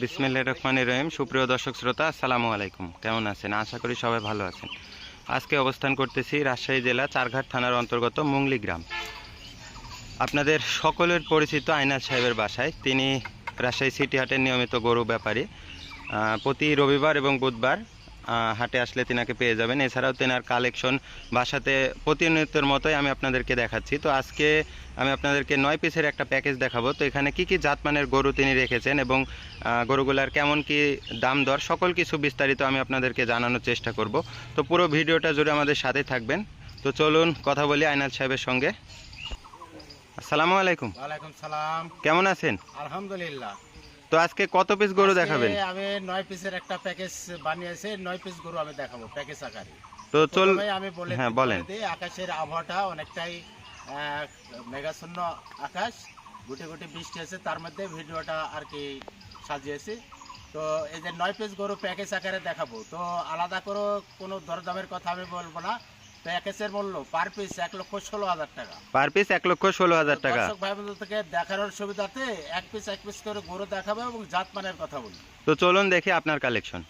বিসমিল্লা রহমান রহিম। সুপ্রিয় দর্শক শ্রোতা, আসসালামু আলাইকুম। কেমন আছেন? আশা করি সবাই ভালো আছেন। আজকে অবস্থান করতেছি রাজশাহী জেলা চারঘাট থানার অন্তর্গত মুংলি গ্রাম। আপনাদের সকলের পরিচিত আইনাজ সাহেবের বাসায়। তিনি রাজশাহী সিটি হাটের নিয়মিত গরু ব্যাপারী। প্রতি রবিবার এবং বুধবার হাটে আসলে তিনাকে পেয়ে যাবেন। এছাড়াও তেনার কালেকশন বাসাতে প্রতিনিয়তের মতোই আমি আপনাদেরকে দেখাচ্ছি। তো আজকে আমি আপনাদেরকে নয় পিসের একটা প্যাকেজ দেখাবো। তো এখানে কি কি জাতমানের গরু তিনি রেখেছেন এবং গরুগুলার কেমন কি দাম দর সকল কিছু বিস্তারিত আমি আপনাদেরকে জানানোর চেষ্টা করব। তো পুরো ভিডিওটা জুড়ে আমাদের সাথে থাকবেন। তো চলুন কথা বলি আইনাল সাহেবের সঙ্গে। আসসালামু আলাইকুম। ওয়ালাইকুম সালাম। কেমন আছেন? আলহামদুলিল্লাহ। তো আজকে কত পিস গরু দেখাবেন? আমি নয় পিসের একটা প্যাকেজ বানিয়েছি নয় পিস গরু আমি দেখাবো প্যাকেজ আকারে। তো চল আমি বলে হ্যাঁ, বলেন। বলে আকাশের আবহাওয়াটা অনেকটাই মেঘাচ্ছন্ন আকাশ গুটি গুটি বৃষ্টি আছে তার মধ্যে ভিডিওটা আর কি সাজিয়েছি। তো এই যে নয় পিস গরু প্যাকেজ আকারে দেখাবো তো আলাদা করে কোনো দরদামের কথা আমি বলব না। প্যাকেজের মূল্য পার পিস এক লক্ষ ষোলো হাজার টাকা। পার পিস এক লক্ষ ষোলো হাজার টাকা। দর্শক ভাই বন্ধু থেকে দেখানোর সুবিধাতে এক পিস এক পিস করে গরু দেখাবো এবং জাতমানের কথা বলি তো চলুন দেখি আপনার কালেকশন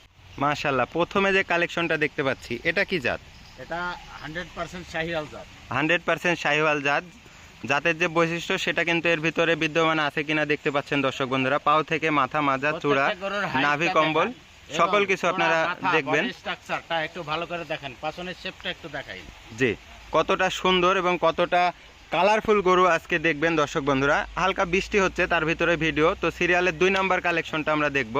মাশাল্লাহ প্রথমে যে কালেকশনটা দেখতে পাচ্ছি এটা কি জাত? এটা হান্ড্রেড পার্সেন্ট শাহিয়াল জাত। হান্ড্রেড পার্সেন্ট শাহিওয়াল জাত। জাতের যে বৈশিষ্ট্য সেটা কিন্তু এর ভিতরে বিদ্যমান আছে কিনা দেখতে পাচ্ছেন দর্শক বন্ধুরা। পাও থেকে মাথা মাজা চূড়া নাভি কম্বল। সকল কিছু আপনারা দেখবেন। body একটু ভালো করে দেখেন। পাছনের শেপটা একটু দেখাই। জি কতটা সুন্দর এবং কতটা কালারফুল গরু আজকে দেখবেন দর্শক বন্ধুরা। হালকা বৃষ্টি হচ্ছে তার ভিতরে ভিডিও তো সিরিয়ালের দুই নাম্বার কালেকশনটা আমরা দেখব।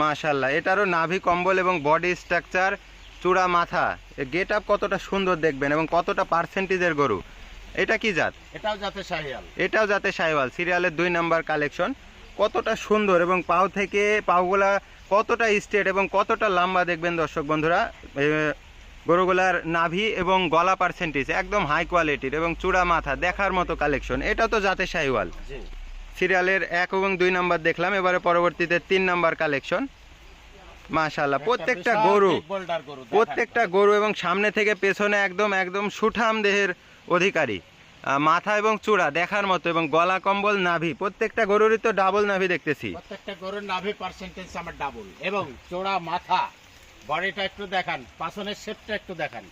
মাশাল্লাহ এটারও নাভি কম্বল এবং বডি স্ট্রাকচার চূড়া মাথা। গেট আপ কতটা সুন্দর দেখবেন এবং কতটা পার্সেন্টেজের গরু। এটা কি জাত? এটাও যাতে শাহিয়াল এটাও যাতে সাইওয়াল সিরিয়ালের দুই নাম্বার কালেকশন কতটা সুন্দর এবং পাও থেকে পাওগুলা কতটা স্ট্রেট এবং কতটা লম্বা দেখবেন দর্শক বন্ধুরা। গরুগুলার নাভি এবং গলা পার্সেন্টেজ একদম হাই কোয়ালিটির এবং চূড়া মাথা দেখার মতো কালেকশন এটা তো জাতে সাইওয়াল সিরিয়ালের এক এবং দুই নাম্বার দেখলাম এবারে পরবর্তীতে তিন নাম্বার কালেকশন মাশাল্লাহ প্রত্যেকটা গরু। প্রত্যেকটা গরু এবং সামনে থেকে পেছনে একদম একদম সুঠাম দেহের অধিকারী। মাথা এবং চূড়া দেখার মতো এবং গলা কম্বল নাভি প্রত্যেকটা গরুরই তো ডাবল নাভি দেখতেছি। প্রত্যেকটা গরুর নাভি পার্সেন্টেজ আমার ডাবল এবং চূড়া মাথা বডিটা একটু দেখান পাছনের শেপটা একটু দেখান।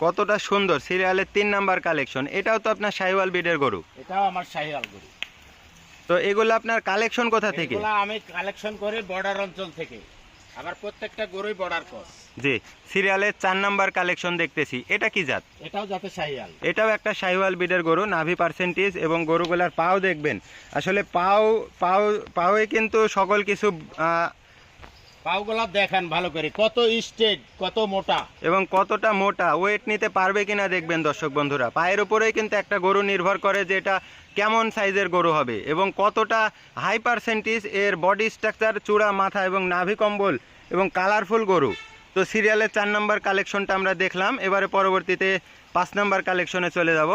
কতটা সুন্দর সিরিয়ালের তিন নাম্বার কালেকশন এটাও তো আপনার সাইওয়াল বিডের গরু। এটাও আমার শাহিয়াল গরু। তো এগুলো আপনার কালেকশন কোথা থেকে? আমি কালেকশন করি বর্ডার অঞ্চল থেকে। আমার প্রত্যেকটা গরুই বর্ডার ক্রস জি সিরিয়ালের চার নাম্বার কালেকশন দেখতেছি। এটা কি জাত? এটাও যাতে শাহিয়াল। এটাও একটা সাইওয়াল বিডের গরু নাভি পার্সেন্টেজ এবং গরুগুলার পাও দেখবেন। আসলে পাও পাও পাওয়ে কিন্তু সকল কিছু পাওগুলা দেখেন ভালো করে কত স্টেট কত মোটা। এবং কতটা মোটা ওয়েট নিতে পারবে কিনা দেখবেন দর্শক বন্ধুরা। পায়ের উপরেই কিন্তু একটা গরু নির্ভর করে যে এটা কেমন সাইজের গরু হবে এবং কতটা হাই পার্সেন্টেজ এর বডি স্ট্রাকচার চূড়া মাথা এবং নাভি কম্বল এবং কালারফুল গরু। তো সিরিয়ালের চার নম্বর কালেকশনটা আমরা দেখলাম। এবারে পরবর্তীতে পাঁচ নম্বর কালেকশনে চলে যাব।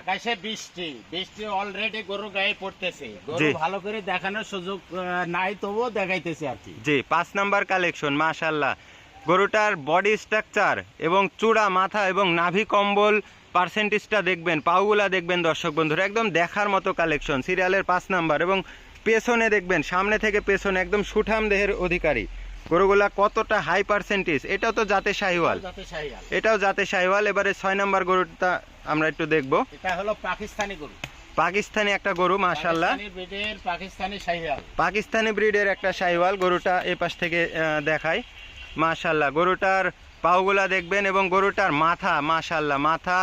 আকাশে বৃষ্টি। বৃষ্টি অলরেডি গরু গায়ে পড়তেছে। গরু ভালো করে দেখানোর সুযোগ নাই তবুও দেখাইতেছে আর কি। জি পাঁচ নাম্বার কালেকশন মাশাল্লাহ গরুটার বডি স্ট্রাকচার এবং চূড়া মাথা এবং নাভি কম্বল পার্সেন্টেজটা দেখবেন পাউগুলা দেখবেন দর্শক বন্ধুরা একদম দেখার মতো কালেকশন সিরিয়ালের পাঁচ নাম্বার এবং পেছনে দেখবেন সামনে থেকে পেছনে একদম সুঠাম দেহের অধিকারী। গরুগুলা কতটা হাই পার্সেন্টেজ এটাও তো জাতে শাহিওয়াল। এটাও জাতে শাহিওয়াল। এবারে ছয় নাম্বার গরুটা আমরা একটু দেখব। এটা হলো পাকিস্তানি গরু। পাকিস্তানি একটা গরু মাশাল্লাহ পাকিস্তানি ব্রিডের একটা সাইওয়াল গরুটা এই পাশ থেকে দেখায় মাশাল্লাহ গরুটার পাওগুলা দেখবেন এবং গরুটার মাথা মাশাল্লাহ মাথা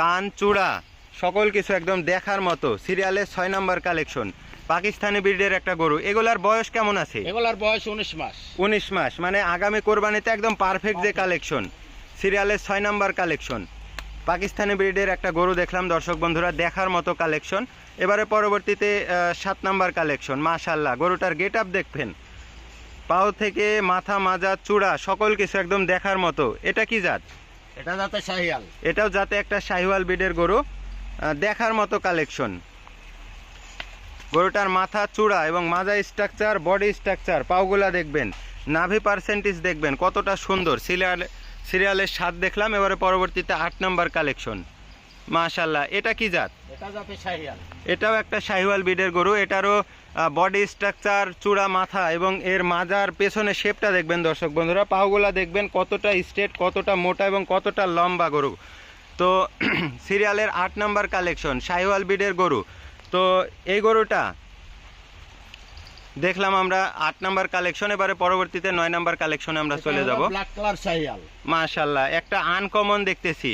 কান চূড়া সকল কিছু একদম দেখার মতো। সিরিয়ালের ছয় নম্বর কালেকশন পাকিস্তানি ব্রিডের একটা গরু। এগুলার বয়স কেমন আছে? এগুলার বয়স উনিশ মাস। উনিশ মাস মানে আগামী কোরবানিতে একদম পারফেক্ট যে কালেকশন সিরিয়ালের ছয় নাম্বার কালেকশন পাকিস্তানি ব্রিডের একটা গরু দেখলাম দর্শক বন্ধুরা দেখার মতো কালেকশন এবারে পরবর্তীতে সাত নম্বর কালেকশন মাশাল্লাহ গরুটার গেট আপ দেখবেন। পাও থেকে মাথা মাজা চূড়া সকল কিছু একদম দেখার মতো। এটা কি জাত? এটা যাতে শাহিয়াল। এটাও যাতে একটা শাহিওয়াল ব্রিডের গরু। দেখার মতো কালেকশন গরুটার মাথা চূড়া এবং মাজা স্ট্রাকচার বডি স্ট্রাকচার পাওগুলা দেখবেন। নাভি পার্সেন্টেজ দেখবেন কতটা সুন্দর। সিরিয়াল সিরিয়ালের স্বাদ দেখলাম এবারে পরবর্তীতে আট নম্বর কালেকশন মাশাল্লাহ এটা কি জাত? এটাও একটা শাহিওয়াল বিডের গরু এটারও বডি স্ট্রাকচার চূড়া মাথা এবং এর মাজার পেছনে শেপটা দেখবেন দর্শক বন্ধুরা। পাওগুলা দেখবেন কতটা স্ট্রেট কতটা মোটা এবং কতটা লম্বা গরু। তো সিরিয়ালের আট নম্বর কালেকশন শাহিওয়াল বিডের গরু। তো এই গরুটা দেখলাম আমরা আট নাম্বার কালেকশন এবারে পরবর্তীতে নয় নাম্বার কালেকশনে আমরা চলে যাব। মাশাল্লাহ একটা আনকমন দেখতেছি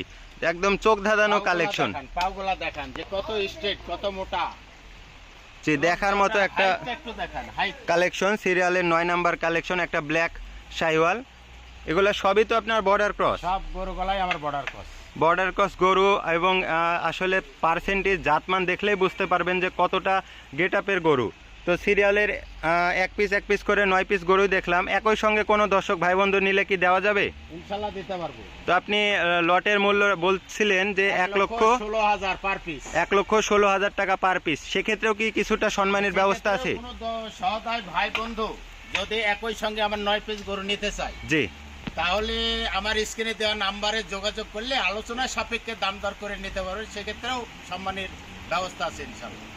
একদম চোখ ধাঁধানো কালেকশন দেখান, পাগুলা দেখান যে কত স্ট্রেট কত মোটা। যে দেখার মতো একটা কালেকশন সিরিয়ালের নয় নাম্বার কালেকশন একটা ব্ল্যাক শাইওয়াল এগুলো সবই তো আপনার বর্ডার ক্রস সব গরু গলায় আমার বর্ডার ক্রস বর্ডার ক্রস গরু এবং আসলে পার্সেন্টেজ জাতমান দেখলেই বুঝতে পারবেন যে কতটা গেট আপের গরু। তো সিরিয়ালের এক পিস এক পিস করে নয় পিস গরু দেখলাম। একই সঙ্গে কোনো দর্শক ভাই বন্ধু নিলে কি দেওয়া যাবে? ইনশাল্লাহ দিতে পারব। তো আপনি লটের মূল্য বলছিলেন যে এক লক্ষ ষোলো হাজার পার পিস এক লক্ষ ষোলো হাজার টাকা পার পিস সেক্ষেত্রেও কি কিছুটা সম্মানের ব্যবস্থা আছে? কোনো দ- ভাই বন্ধু যদি একই সঙ্গে আমার নয় পিস গরু নিতে চাই জি। তাহলে আমার স্ক্রিনে দেওয়া নাম্বারে যোগাযোগ করলে আলোচনায় সাপেক্ষে দাম দর করে নিতে পারবেন। সেক্ষেত্রেও সম্মানের ব্যবস্থা আছে ইনশাল্লাহ